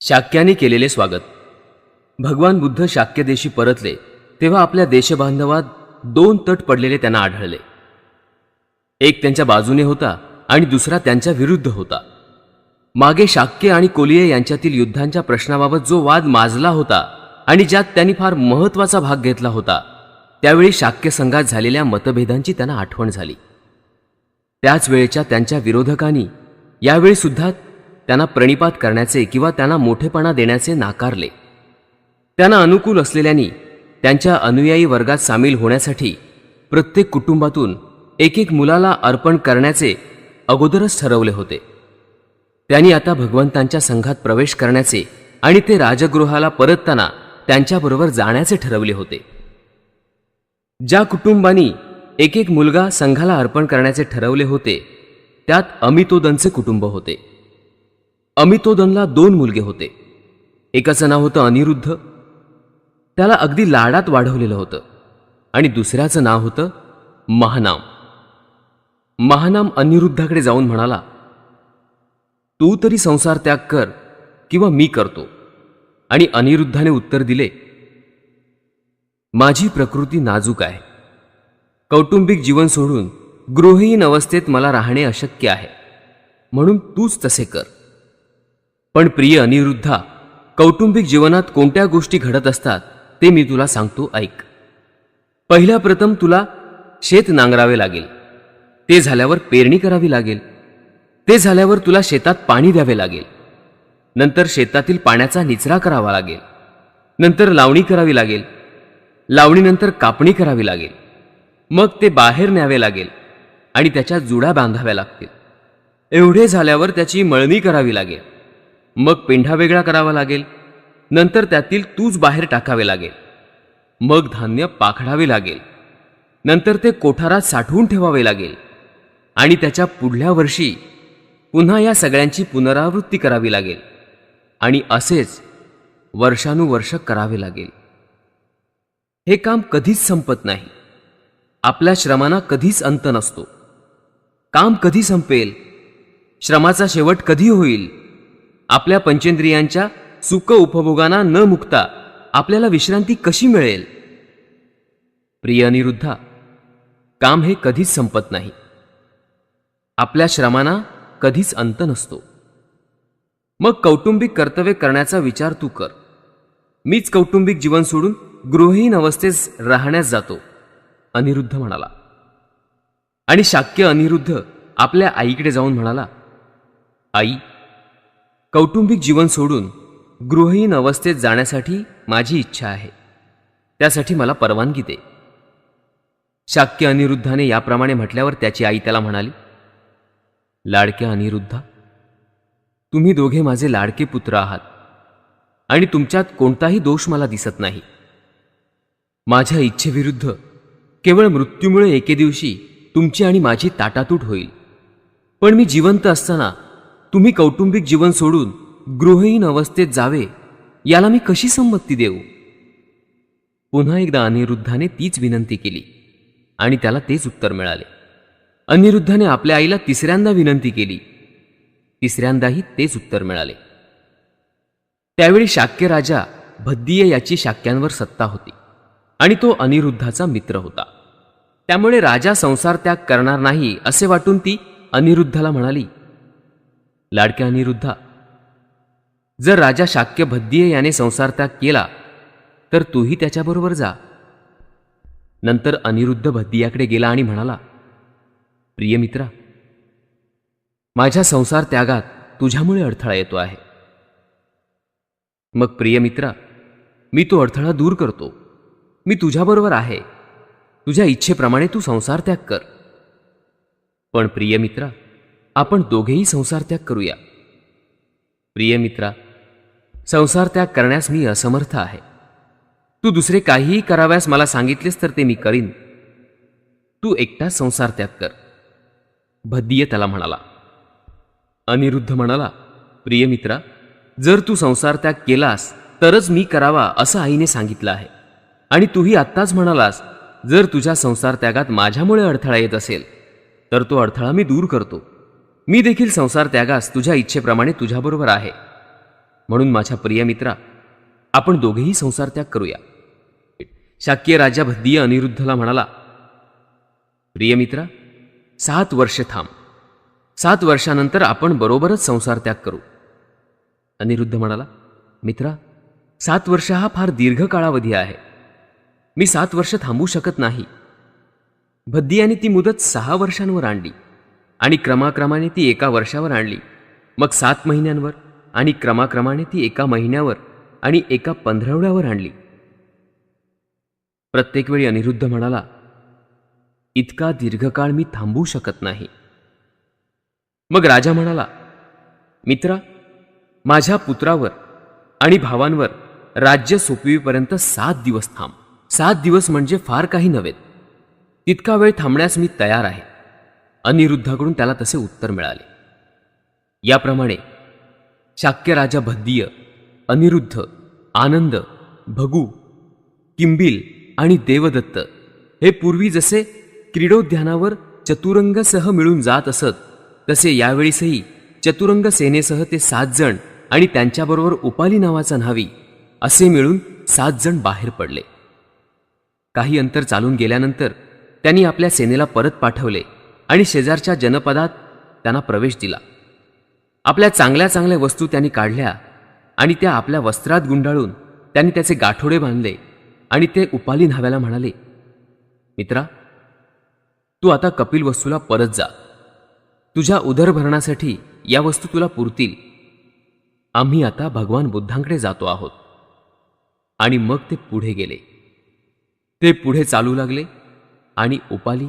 शाक्याने केलेले स्वागत. भगवान बुद्ध शाक्यदेशी परतले तेव्हा आपल्या देशबांधवात दोन तट पडलेले त्यांना आढळले. एक त्यांच्या बाजूने होता आणि दुसरा त्यांच्या विरुद्ध होता. मागे शाक्य आणि कोलिये यांच्यातील युद्धांच्या प्रश्नाबाबत जो वाद माजला होता आणि ज्यात त्यांनी फार महत्त्वाचा भाग घेतला होता त्यावेळी शाक्य संघात झालेल्या मतभेदांची त्यांना आठवण झाली. त्याच वेळेच्या त्यांच्या विरोधकांनी यावेळी सुद्धा त्यांना प्रणिपात करण्याचे किंवा त्यांना मोठेपणा देण्याचे नाकारले. त्यांना अनुकूल असलेल्यांनी त्यांच्या अनुयायी वर्गात सामील होण्यासाठी प्रत्येक कुटुंबातून एक एक मुलाला अर्पण करण्याचे अगोदरच ठरवले होते. त्यांनी आता भगवंतांच्या संघात प्रवेश करण्याचे आणि ते राजगृहाला परतताना त्यांच्याबरोबर जाण्याचे ठरवले होते. ज्या कुटुंबांनी एक एक मुलगा संघाला अर्पण करण्याचे ठरवले होते त्यात अमितोदनचे कुटुंब होते. अमितोदनला दोन मुलगे होते. एकाचं नाव होतं अनिरुद्ध. त्याला अगदी लाडात वाढवलेलं होतं. आणि दुसऱ्याचं नाव होतं महानाम. महानाम अनिरुद्धाकडे जाऊन म्हणाला तू तरी संसार त्याग कर किंवा मी करतो. आणि अनिरुद्धाने उत्तर दिले माझी प्रकृती नाजूक आहे. कौटुंबिक जीवन सोडून गृहहीन अवस्थेत मला राहणे अशक्य आहे. म्हणून तूच तसे कर. पण प्रिय अनिरुद्धा कौटुंबिक जीवनात कोणत्या गोष्टी घडत असतात ते मी तुला सांगतो ऐक. पहिल्या प्रथम तुला शेत नांगरावे लागेल. ते झाल्यावर पेरणी करावी लागेल. ते झाल्यावर तुला शेतात पाणी द्यावे लागेल. नंतर शेतातील पाण्याचा निचरा करावा लागेल. नंतर लावणी करावी लागेल. लावणीनंतर कापणी करावी लागेल. मग ते बाहेर न्यावे लागेल आणि त्याच्या जुड्या बांधाव्या लागतील. एवढे झाल्यावर त्याची मळणी करावी लागेल. मग पेंढा वेगळा करावा लागेल. नंतर त्यातील तूच बाहेर टाकावे लागेल. मग धान्य पाखडावे लागेल. नंतर ते कोठारात साठवून ठेवावे लागेल. आणि त्याच्या पुढल्या वर्षी पुन्हा या सगळ्यांची पुनरावृत्ती करावी लागेल. आणि असेच वर्षानुवर्ष करावे लागेल. हे काम कधीच संपत नाही. आपल्या श्रमांना कधीच अंत नसतो. काम कधी संपेल? श्रमाचा शेवट कधी होईल? आपल्या पंचेंद्रियांच्या सुख उपभोगांना न मुक्ता आपल्याला विश्रांती कशी मिळेल? प्रिय अनिरुद्धा काम हे कधीच संपत नाही. आपल्या श्रमांना कधीच अंत नसतो. मग कौटुंबिक कर्तव्य करण्याचा विचार तू कर. मीच कौटुंबिक जीवन सोडून गृहहीन अवस्थेस राहण्यास जातो अनिरुद्ध म्हणाला. आणि शाक्य अनिरुद्ध आपल्या आईकडे जाऊन म्हणाला आई कौटुंबिक जीवन सोडून गृहहीन अवस्थेत जाण्यासाठी माझी इच्छा आहे. त्यासाठी मला परवानगी दे. शाक्य अनिरुद्धाने याप्रमाणे म्हटल्यावर त्याची आई त्याला म्हणाली लाडक्या अनिरुद्धा तुम्ही दोघे माझे लाडके पुत्र आहात आणि तुमच्यात कोणताही दोष मला दिसत नाही. माझ्या इच्छेविरुद्ध केवळ मृत्यूमुळे एके दिवशी तुमची आणि माझी ताटातूट होईल. पण मी जिवंत असताना तुम्ही कौटुंबिक जीवन सोडून गृहहीन अवस्थेत जावे याला मी कशी संमती देऊ? पुन्हा एकदा अनिरुद्धाने तीच विनंती केली आणि त्याला तेच उत्तर मिळाले. अनिरुद्धाने आपल्या आईला तिसऱ्यांदा विनंती केली. तिसऱ्यांदाही तेच उत्तर मिळाले. त्यावेळी शाक्य राजा भद्दीय याची शाक्यांवर सत्ता होती आणि तो अनिरुद्धाचा मित्र होता. त्यामुळे राजा संसार त्याग करणार नाही असे वाटून ती अनिरुद्धाला म्हणाली लाडक्या अनिरुद्धा. जर राजा शाक्य भद्दीय याने संसार त्याग केला तर तूही त्याच्याबरोबर जा. नंतर अनिरुद्ध भद्दियाकडे गेला आणि म्हणाला प्रिय मित्रा माझ्या संसार त्यागात तुझ्यामुळे अडथळा येतो आहे. मग प्रिय मित्रा मी तो अडथळा दूर करतो. मी तुझ्याबरोबर आहे. तुझ्या इच्छेप्रमाणे तू संसार त्याग कर. पण प्रिय मित्रा आपण दोघेही संसार त्याग करूया. प्रिय मित्रा संसार त्याग करण्यास मी असमर्थ आहे. तू दुसरे काहीही कराव्यास मला सांगितलेस तर ते मी करीन. तू एकटाच संसारत्याग कर. भद्दीय त्याला म्हणाला. अनिरुद्ध म्हणाला प्रिय मित्रा जर तू संसारत्याग केलास तरच मी करावा असं आईने सांगितलं आहे. आणि तूही आत्ताच म्हणालास जर तुझ्या संसार त्यागात माझ्यामुळे अडथळा येत असेल तर तो अडथळा मी दूर करतो. मी देखील संसार त्यागास तुझ्या इच्छेप्रमाणे तुझ्याबरोबर आहे. म्हणून माझ्या प्रिय मित्रा आपण दोघेही संसार त्याग करूया. शाक्य राजा भद्दीय अनिरुद्धला म्हणाला प्रिय मित्रा सात वर्ष थांब. सात वर्षानंतर आपण बरोबरच संसार त्याग करू. अनिरुद्ध म्हणाला मित्रा सात वर्ष हा फार दीर्घ काळावधी आहे. मी सात वर्ष थांबू शकत नाही. भद्दियाने ती मुदत सहा वर्षांवर आणली. आणि क्रमाक्रमाने ती एका वर्षावर आणली. मग सात महिन्यांवर आणि क्रमाक्रमाने ती एका महिन्यावर आणि एका पंधरवड्यावर आणली. प्रत्येक वेळी अनिरुद्ध म्हणाला इतका दीर्घकाळ मी थांबू शकत नाही. मग राजा म्हणाला मित्रा माझ्या पुत्रावर आणि भावांवर राज्य सोपवीपर्यंत सात दिवस थांब. सात दिवस म्हणजे फार काही नव्हेत तितका वेळ थांबण्यास मी तयार आहे. अनिरुद्धाकडून त्याला तसे उत्तर मिळाले. याप्रमाणे शाक्य राजा भद्दीय अनिरुद्ध आनंद भगू किंबिल आणि देवदत्त हे पूर्वी जसे क्रीडोद्यानावर चतुरंगसह मिळून जात असत तसे यावेळीसही चतुरंग सेनेसह ते सात जण आणि त्यांच्याबरोबर उपाली नावाचा न्हावी असे मिळून सात जण बाहेर पडले. काही अंतर चालून गेल्यानंतर त्यांनी आपल्या सेनेला परत पाठवले. आणि शेजारच्या जनपदात त्यांना प्रवेश दिला. आपल्या चांगल्या चांगल्या वस्तू त्यांनी काढल्या आणि त्या आपल्या वस्त्रात गुंडाळून त्यांनी त्याचे गाठोडे बांधले आणि ते उपाली न्हाव्याला म्हणाले मित्रा तू आता कपिल वस्तूला परत जा. तुझ्या उदरभरणासाठी या वस्तू तुला पुरतील. आम्ही आता भगवान बुद्धांकडे जातो आहोत. आणि मग ते पुढे गेले. ते पुढे चालू लागले आणि उपाली